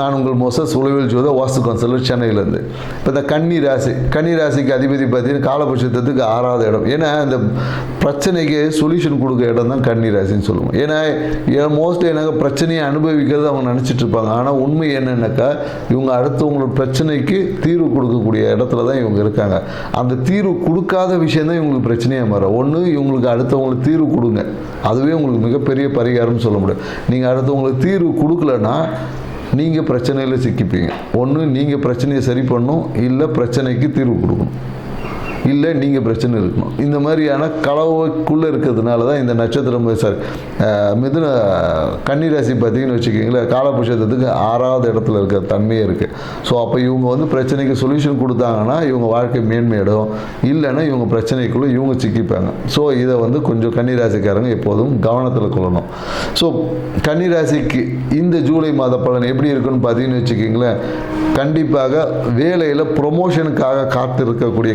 நான் உங்கள் மோசஸ் உளவில் ஜோத வாஸ்து கவுன்சிலர் சென்னையிலேருந்து. இப்போ இந்த கன்னி ராசி கன்னி ராசிக்கு அதிபதி பார்த்தீங்கன்னா காலபட்சத்துக்கு ஆறாவது இடம். ஏன்னா இந்த பிரச்சனைக்கு சொல்யூஷன் கொடுக்க இடம் தான் கன்னி ராசின்னு சொல்லுவோம். ஏன்னா மோஸ்ட்லி எனக்கு பிரச்சனையை அனுபவிக்கிறது அவங்க நினச்சிட்டு இருப்பாங்க. ஆனால் உண்மை என்னென்னாக்கா இவங்க அடுத்தவங்களோட பிரச்சனைக்கு தீர்வு கொடுக்கக்கூடிய இடத்துல தான் இவங்க இருக்காங்க. அந்த தீர்வு கொடுக்காத விஷயம் தான் இவங்களுக்கு பிரச்சனையாக மாறும். ஒன்று இவங்களுக்கு அடுத்தவங்களுக்கு தீர்வு கொடுங்க. அதுவே உங்களுக்கு மிகப்பெரிய பரிகாரம்னு சொல்ல முடியும். நீங்கள் அடுத்தவங்களுக்கு தீர்வு கொடுக்கலன்னா நீங்கள் பிரச்சனையில் சிக்கிப்பீங்க. ஒன்று நீங்கள் பிரச்சனையை சரி பண்ணும் இல்லை பிரச்சனைக்கு தீர்வு கொடுக்கணும். இல்லை நீங்கள் பிரச்சனை இருக்கணும். இந்த மாதிரியான கலவைக்குள்ளே இருக்கிறதுனால தான் இந்த நட்சத்திரம் சார் மிதுன கன்னிராசி பார்த்தீங்கன்னு வச்சுக்கிங்களேன் காலபுஷத்துக்கு ஆறாவது இடத்துல இருக்கிற தன்மையே இருக்குது ஸோ அப்போ இவங்க வந்து பிரச்சனைக்கு சொல்யூஷன் கொடுத்தாங்கன்னா இவங்க வாழ்க்கை மேன்மையிடும் இல்லைன்னா இவங்க பிரச்சனைக்குள்ளே இவங்க சிக்கிப்பாங்க. ஸோ இதை வந்து கொஞ்சம் கன்னிராசிக்காரங்க எப்போதும் கவனத்தில் கொள்ளணும். ஸோ கன்னிராசிக்கு இந்த ஜூலை மாத பலன் எப்படி இருக்குன்னு பார்த்தீங்கன்னு வச்சுக்கிங்களேன் கண்டிப்பாக வேலையில் ப்ரொமோஷனுக்காக காத்திருக்கக்கூடிய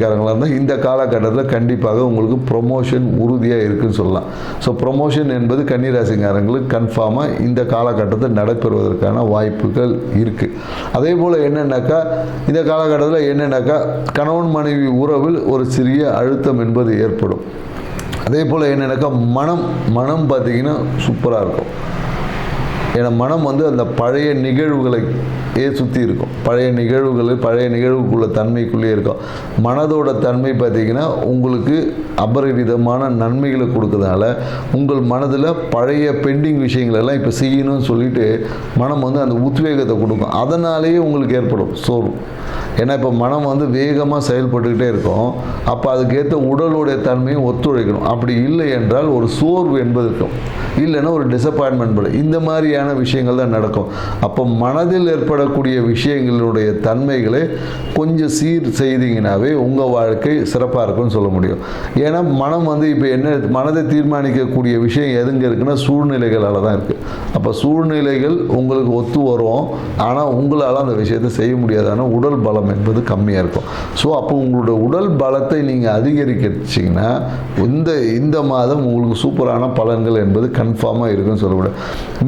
கன்னிராசிக்காரங்களாக இருந்தால் இந்த காலகட்டத்தில் கண்டிப்பாக உங்களுக்கு ப்ரொமோஷன் உறுதியாக இருக்குன்னு சொல்லலாம். ஸோ ப்ரொமோஷன் என்பது கன்னிராசிக்காரங்களுக்கு கன்ஃபார்மாக இந்த காலகட்டத்தில் நடைபெறுவதற்கான வாய்ப்புகள் இருக்குது அதே போல் என்னென்னாக்கா இந்த காலகட்டத்தில் என்னென்னாக்கா கணவன் மனைவி உறவில் ஒரு சிறிய அழுத்தம் என்பது ஏற்படும். அதே போல் என்னென்னாக்கா மனம் மனம் பார்த்திங்கன்னா சூப்பராக இருக்கும். ஏன்னா மனம் வந்து அந்த பழைய நிகழ்வுகளை ஏ சுற்றி இருக்கும். பழைய நிகழ்வுகள் பழைய நிகழ்வுக்குள்ள தன்மைக்குள்ளேயே இருக்கும். மனதோட தன்மை பார்த்திங்கன்னா உங்களுக்கு அபரிவிதமான நன்மைகளை கொடுக்கறதுனால உங்கள் மனதில் பழைய பெண்டிங் விஷயங்களெல்லாம் இப்போ செய்யணும்னு சொல்லிட்டு மனம் வந்து அந்த உத்வேகத்தை கொடுக்கும். அதனாலேயே உங்களுக்கு ஏற்படும் சோர்வு. ஏன்னா இப்போ மனம் வந்து வேகமாக செயல்பட்டுக்கிட்டே இருக்கும். அப்போ அதுக்கேற்ற உடலுடைய தன்மையும் ஒத்துழைக்கணும். அப்படி இல்லை என்றால் ஒரு சோர்வு என்பது இருக்கும். இல்லைன்னா ஒரு டிசப்பாயின்மெண்ட் படும் இந்த மாதிரியான விஷயங்கள் தான் நடக்கும். அப்போ மனதில் ஏற்படக்கூடிய விஷயங்களுடைய தன்மைகளை கொஞ்சம் சீர் செய்தீங்கனாவே உங்கள் வாழ்க்கை சிறப்பாக இருக்கும்னு சொல்ல முடியும். ஏன்னா மனம் வந்து இப்போ என்ன மனதை தீர்மானிக்கக்கூடிய விஷயம் எதுங்க இருக்குன்னா சூழ்நிலைகளால் தான் இருக்குது அப்போ சூழ்நிலைகள் உங்களுக்கு ஒத்து வரும். ஆனால் உங்களால் அந்த விஷயத்தை செய்ய முடியாது. உடல் பலம் என்பது கம்மியாக இருக்கும். ஸோ அப்போ உங்களோட உடல் பலத்தை நீங்கள் அதிகரிக்கிச்சிங்கன்னா இந்த இந்த மாதம் உங்களுக்கு சூப்பரான பலன்கள் என்பது கன்ஃபார்மாக இருக்குன்னு சொல்லக்கூடாது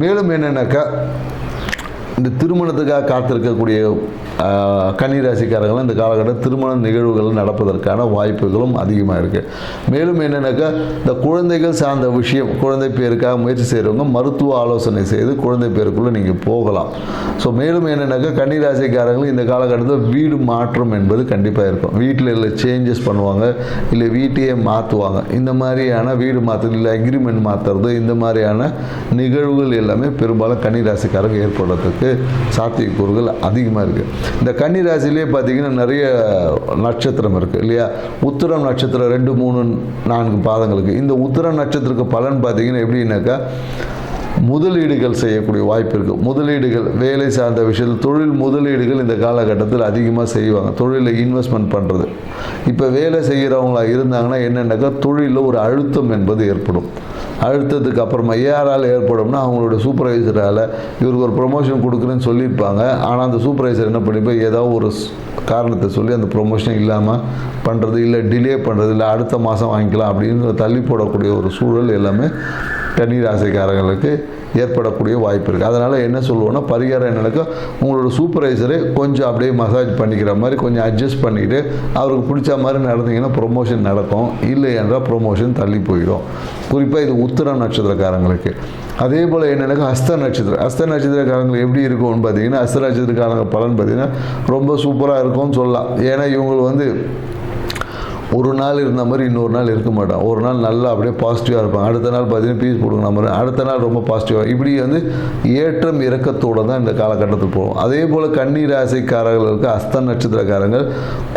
மேலும் என்னென்னாக்கா? இந்த திருமணத்துக்காக காத்திருக்கக்கூடிய ஆஹ், கன்னிராசிக்காரங்களும் இந்த காலகட்டம் திருமண நிகழ்வுகள் நடப்பதற்கான வாய்ப்புகளும் அதிகமாக இருக்குது மேலும் என்னென்னாக்கா இந்த குழந்தைகள் சார்ந்த விஷயம் குழந்தை பேருக்காக முயற்சி செய்கிறவங்க மருத்துவ ஆலோசனை செய்து குழந்தை பேருக்குள்ளே நீங்கள் போகலாம். ஸோ மேலும் என்னென்னாக்கா கன்னிராசிக்காரங்களும் இந்த காலகட்டத்தில் வீடு மாற்றம் என்பது கண்டிப்பாக இருக்கும். வீட்டில் இல்லை சேஞ்சஸ் பண்ணுவாங்க இல்லை வீட்டையே மாற்றுவாங்க இந்த மாதிரியான வீடு மாற்றுறது இல்லை அக்ரிமெண்ட் மாற்றுறது இந்த மாதிரியான நிகழ்வுகள் எல்லாமே பெரும்பாலும் கன்னிராசிக்காரங்க ஏற்படுறதுக்கு சாத்தியக்கூறுகள் அதிகமாக இருக்குது இந்த கன்னி கன்னிராசிலே பார்த்தீங்கன்னா நிறைய நட்சத்திரம் இருக்குது இல்லையா? உத்திரம் நட்சத்திரம் ரெண்டு மூணு நான்கு பாதங்களுக்கு இந்த உத்திரம் நட்சத்திரத்துக்கு பலன் பார்த்தீங்கன்னா எப்படின்னாக்கா முதலீடுகள் செய்யக்கூடிய வாய்ப்பு இருக்குது முதலீடுகள் வேலை சார்ந்த விஷயத்தில் தொழில் முதலீடுகள் இந்த காலகட்டத்தில் அதிகமாக செய்வாங்க. தொழிலில் இன்வெஸ்ட்மெண்ட் பண்ணுறது இப்போ வேலை செய்கிறவங்களா இருந்தாங்கன்னா என்னென்னாக்கா தொழிலில் ஒரு அழுத்தம் என்பது ஏற்படும். அழுத்தத்துக்கு அப்புறமா ஏஆரால் ஏற்படும்னா அவங்களோட சூப்பர்வைசரால் இவருக்கு ஒரு ப்ரொமோஷன் கொடுக்குறேன்னு சொல்லியிருப்பாங்க. ஆனால் அந்த சூப்பர்வைசர் என்ன பண்ணிப்போம் ஏதாவது ஒரு ஸ்- காரணத்தை சொல்லி அந்த ப்ரொமோஷன் இல்லாமல் பண்ணுறது இல்லை டிலே பண்ணுறது இல்லை அடுத்த மாதம் வாங்கிக்கலாம் அப்படின்னு தள்ளி போடக்கூடிய ஒரு சூழல் எல்லாமே கன்னிராசிக்காரங்களுக்கு ஏற்படக்கூடிய வாய்ப்பு இருக்குது அதனால் என்ன சொல்லுவோன்னா பரிகாரம் என்னக்கா உங்களோட சூப்பர்வைசரை கொஞ்சம் அப்படியே மசாஜ் பண்ணிக்கிற மாதிரி கொஞ்சம் அட்ஜஸ்ட் பண்ணிக்கிட்டு அவருக்கு பிடிச்ச மாதிரி நடந்தீங்கன்னா ப்ரொமோஷன் நடக்கும். இல்லை என்றால் ப்ரொமோஷன் தள்ளி போயிடும். குறிப்பாக இது உத்திர நட்சத்திரக்காரங்களுக்கு. அதே போல் என்னென்னாக்கா ஹஸ்த நட்சத்திரம் ஹஸ்த நட்சத்திரக்காரங்களுக்கு எப்படி இருக்கும்னு பார்த்தீங்கன்னா ஹஸ்த நட்சத்திரக்காரங்க பலன் பார்த்தீங்கன்னா ரொம்ப சூப்பராக இருக்கும்னு சொல்லலாம். ஏன்னா இவங்க வந்து ஒரு நாள் இருந்த மாதிரி இன்னொரு நாள் இருக்க மாட்டான். ஒரு நாள் நல்லா அப்படியே பாசிட்டிவாக இருப்பாங்க அடுத்த நாள் பார்த்தீங்கன்னா பீஸ் போடுங்க மாதிரி. அடுத்த நாள் ரொம்ப பாசிட்டிவாக இப்படி வந்து ஏற்றம் இறக்கத்தோடு தான் இந்த காலகட்டத்தில் போகும். அதே போல் கன்னி ராசிக்காரர்களுக்கு அஸ்த நட்சத்திரக்காரங்கள்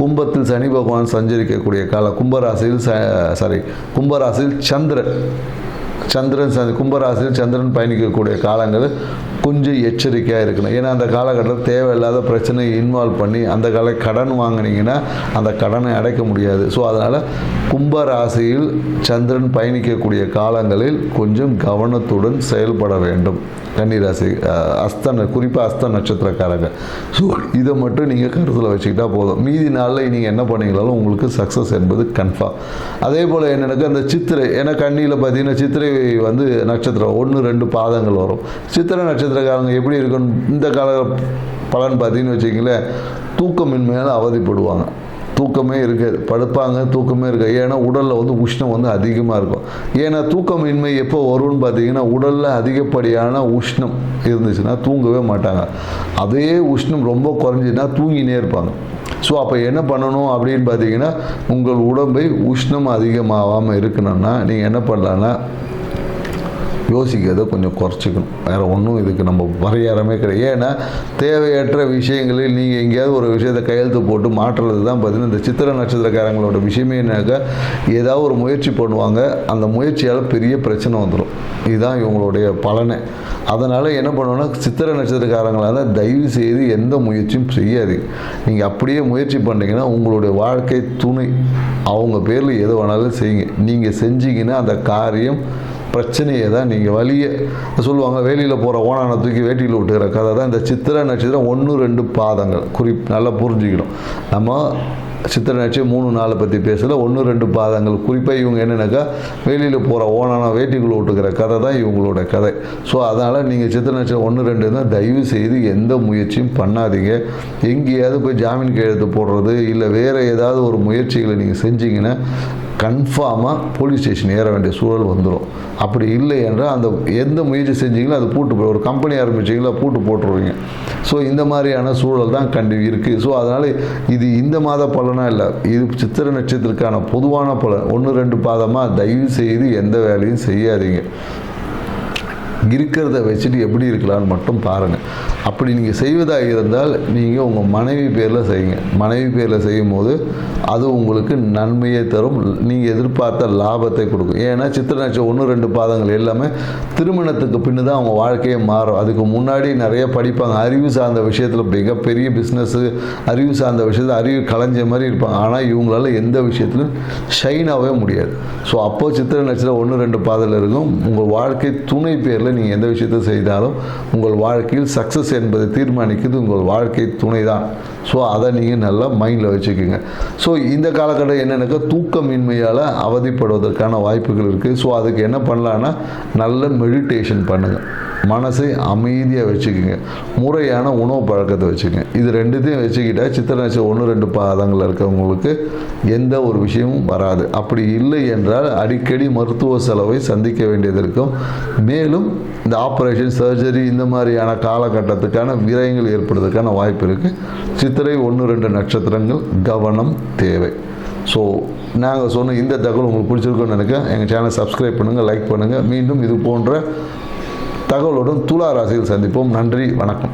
கும்பத்தில் சனி பகவான் சஞ்சரிக்கக்கூடிய காலம் கும்பராசியில் ச சாரி கும்பராசியில் சந்திரன். சந்திரன் கும்பராசியில் சந்திரன் பயணிக்கக்கூடிய காலங்கள் கொஞ்சம் எச்சரிக்கையாக இருக்கணும். ஏன்னா அந்த காலகட்டத்தில் தேவையில்லாத பிரச்சனையை இன்வால்வ் பண்ணி அந்த கால கடன் வாங்கினீங்கன்னா அந்த கடனை அடைக்க முடியாது. ஸோ அதனால் கும்பராசியில் சந்திரன் பயணிக்கக்கூடிய காலங்களில் கொஞ்சம் கவனத்துடன் செயல்பட வேண்டும். கன்னிராசி அஹ், அஸ்த குறிப்பாக அஸ்த நட்சத்திரக்காரங்க. ஸோ இதை மட்டும் நீங்கள் கருத்தில் வச்சுக்கிட்டா போதும். மீதி நாளில் நீங்கள் என்ன பண்ணீங்களாலும் உங்களுக்கு சக்ஸஸ் என்பது கன்ஃபார்ம் அதே போல் என்னென்னாக்கா அந்த சித்திரை ஏன்னா கண்ணியில் பார்த்தீங்கன்னா சித்திரை வந்து நட்சத்திரம் ஒன்று ரெண்டு பாதங்கள் வரும். சித்திரை நட்சத்திரக்காரங்க எப்படி இருக்குன்னு இந்த கால பலன் பார்த்தீங்கன்னு வச்சிங்களேன் தூக்கமின்மையால் அவதிப்படுவாங்க. தூக்கமே இருக்காது படுப்பாங்க தூக்கமே இருக்காது ஏன்னா உடலில் வந்து உஷ்ணம் வந்து அதிகமாக இருக்கும். ஏன்னா தூக்கமின்மை எப்போ வரும்னு பார்த்தீங்கன்னா உடலில் அதிகப்படியான உஷ்ணம் இருந்துச்சுன்னா தூங்கவே மாட்டாங்க. அதே உஷ்ணம் ரொம்ப குறைஞ்சின்னா தூங்கினே இருப்பாங்க. ஸோ அப்போ என்ன பண்ணணும் அப்படின்னு பார்த்தீங்கன்னா உங்கள் உடம்பை உஷ்ணம் அதிகமாகாமல் இருக்கணும்னா நீங்கள் என்ன பண்ணலான்னா யோசிக்கிறத கொஞ்சம் குறைச்சிக்கணும். வேறு ஒன்றும் இதுக்கு நம்ம பரிகாரமே கிடையாது. ஏன்னா தேவையற்ற விஷயங்களில் நீங்கள் எங்கேயாவது ஒரு விஷயத்தை கையெழுத்து போட்டு மாற்றுறது தான் பார்த்தீங்கன்னா இந்த சித்திர நட்சத்திரக்காரங்களோட விஷயமேனாக்கா ஏதாவது ஒரு முயற்சி பண்ணுவாங்க. அந்த முயற்சியால் பெரிய பிரச்சனை வந்துடும் இதுதான் இவங்களுடைய பலனை. அதனால் என்ன பண்ணணும்னா சித்திர நட்சத்திரக்காரங்களால் தயவு செய்து எந்த முயற்சியும் செய்யாதீங்க. நீங்கள் அப்படியே முயற்சி பண்ணீங்கன்னா உங்களுடைய வாழ்க்கை துணை. அவங்க பேரில் எது வேணாலும் செய்யுங்க. நீங்கள் செஞ்சீங்கன்னா அந்த காரியம் பிரச்சனையை தான் நீங்கள் வழியை சொல்லுவாங்க வேலியில் போகிற ஓனான தூக்கி வேட்டியில் விட்டுக்கிற கதை தான் இந்த சித்திரை நட்சத்திரம் ஒன்று ரெண்டு பாதங்கள். குறிப் நல்லா புரிஞ்சுக்கணும். நம்ம சித்திரை மூணு நாளை பற்றி பேசல. ஒன்று ரெண்டு பாதங்கள். குறிப்பாக இவங்க என்னென்னாக்கா வெளியில் போகிற ஓனான வேட்டிக்குள்ளே விட்டுக்கிற கதை தான் இவங்களோட கதை. ஸோ அதனால் நீங்கள் சித்திரை ஒன்று ரெண்டு தான் தயவு செய்து எந்த முயற்சியும் பண்ணாதீங்க. எங்கேயாவது போய் ஜாமீன் கையெழுத்து போடுறது இல்லை வேறு ஏதாவது ஒரு முயற்சிகளை நீங்கள் செஞ்சீங்கன்னா கன்ஃபார்மாக போலீஸ் ஸ்டேஷன் ஏற வேண்டிய சூழல் வந்துடும் அப்படி இல்லை என்றால் அந்த எந்த முயற்சி செஞ்சீங்களோ அது பூட்டு போ- ஒரு கம்பெனி ஆரம்பிச்சிங்களா பூட்டு போட்டுருவீங்க. ஸோ இந்த மாதிரியான சூழல் தான் கண்டி இருக்குது ஸோ அதனால் இது இந்த மாத பலன் பலனாக இல்லை. இது சித்திர நட்சத்திரத்துக்கான பொதுவான பலன். ஒன்று ரெண்டு பாதமாக தயவு செய்து எந்த வேலையும் செய்யாதீங்க. இருக்கிறத வச்சுட்டு எப்படி இருக்கலாம்னு மட்டும் பாருங்கள் அப்படி நீங்கள் செய்வதாக இருந்தால் நீங்கள் உங்கள் மனைவி பேரில் செய்யுங்க. மனைவி பேரில் செய்யும் போது அது உங்களுக்கு நன்மையை தரும். நீங்கள் எதிர்பார்த்த லாபத்தை கொடுக்கும். ஏன்னா சித்திர நட்சத்திரம் ஒன்று ரெண்டு பாதங்கள் எல்லாமே திருமணத்துக்கு பின்னு தான் அவங்க வாழ்க்கையே மாறும். அதுக்கு முன்னாடி நிறைய படிப்பாங்க. அறிவு சார்ந்த விஷயத்தில் மிகப்பெரிய பிஸ்னஸ்ஸு அறிவு சார்ந்த விஷயத்தில் அறிவு கலைஞ்ச மாதிரி இருப்பாங்க. ஆனால் இவங்களால எந்த விஷயத்திலும் ஷைனாகவே முடியாது. ஸோ அப்போ சித்திர நட்சத்திரம் ஒன்று ரெண்டு பாதையில் இருக்கும். உங்கள் வாழ்க்கை துணை பேரில் நீங்கள் எந்த விஷயத்தை செய்தாலும் உங்கள் வாழ்க்கையில் சக்ஸஸ் என்பதை தீர்மானிக்கிறது உங்கள் வாழ்க்கை துணை தான் ஸோ அதை நீங்கள் நல்லா மைண்டில் வச்சுக்கோங்க. ஸோ இந்த காலகட்டம் என்னென்னாக்கா? தூக்கமின்மையால் அவதிப்படுவதற்கான வாய்ப்புகள் இருக்குது ஸோ அதுக்கு என்ன பண்ணலான்னா நல்ல மெடிடேஷன் பண்ணுங்கள் மனசை அமைதியாக வச்சுக்கோங்க. முறையான உணவு பழக்கத்தை வச்சுக்கோங்க. இது ரெண்டுத்தையும் வச்சுக்கிட்டா சித்திர நட்சத்திரம் ஒன்று ரெண்டு பாதங்களில் இருக்கவங்களுக்கு எந்த ஒரு விஷயமும் வராது. அப்படி இல்லை என்றால் அடிக்கடி மருத்துவ செலவை சந்திக்க வேண்டியது இருக்கும். மேலும் இந்த ஆப்ரேஷன் சர்ஜரி இந்த மாதிரியான காலகட்டத்துக்கான விரயங்கள் ஏற்படுறதுக்கான வாய்ப்பு இருக்குது சித்திரை ஒன்று ரெண்டு நட்சத்திரங்கள் கவனம் தேவை. ஸோ நாங்கள் சொன்ன இந்த தகவல் உங்களுக்கு பிடிச்சிருக்குன்னு நினைக்கிறேன். எங்கள் சேனலை சப்ஸ்கிரைப் பண்ணுங்கள் லைக் பண்ணுங்கள் மீண்டும் இது போன்ற தகவலுடன் துலா ராசியில் சந்திப்போம். நன்றி வணக்கம்.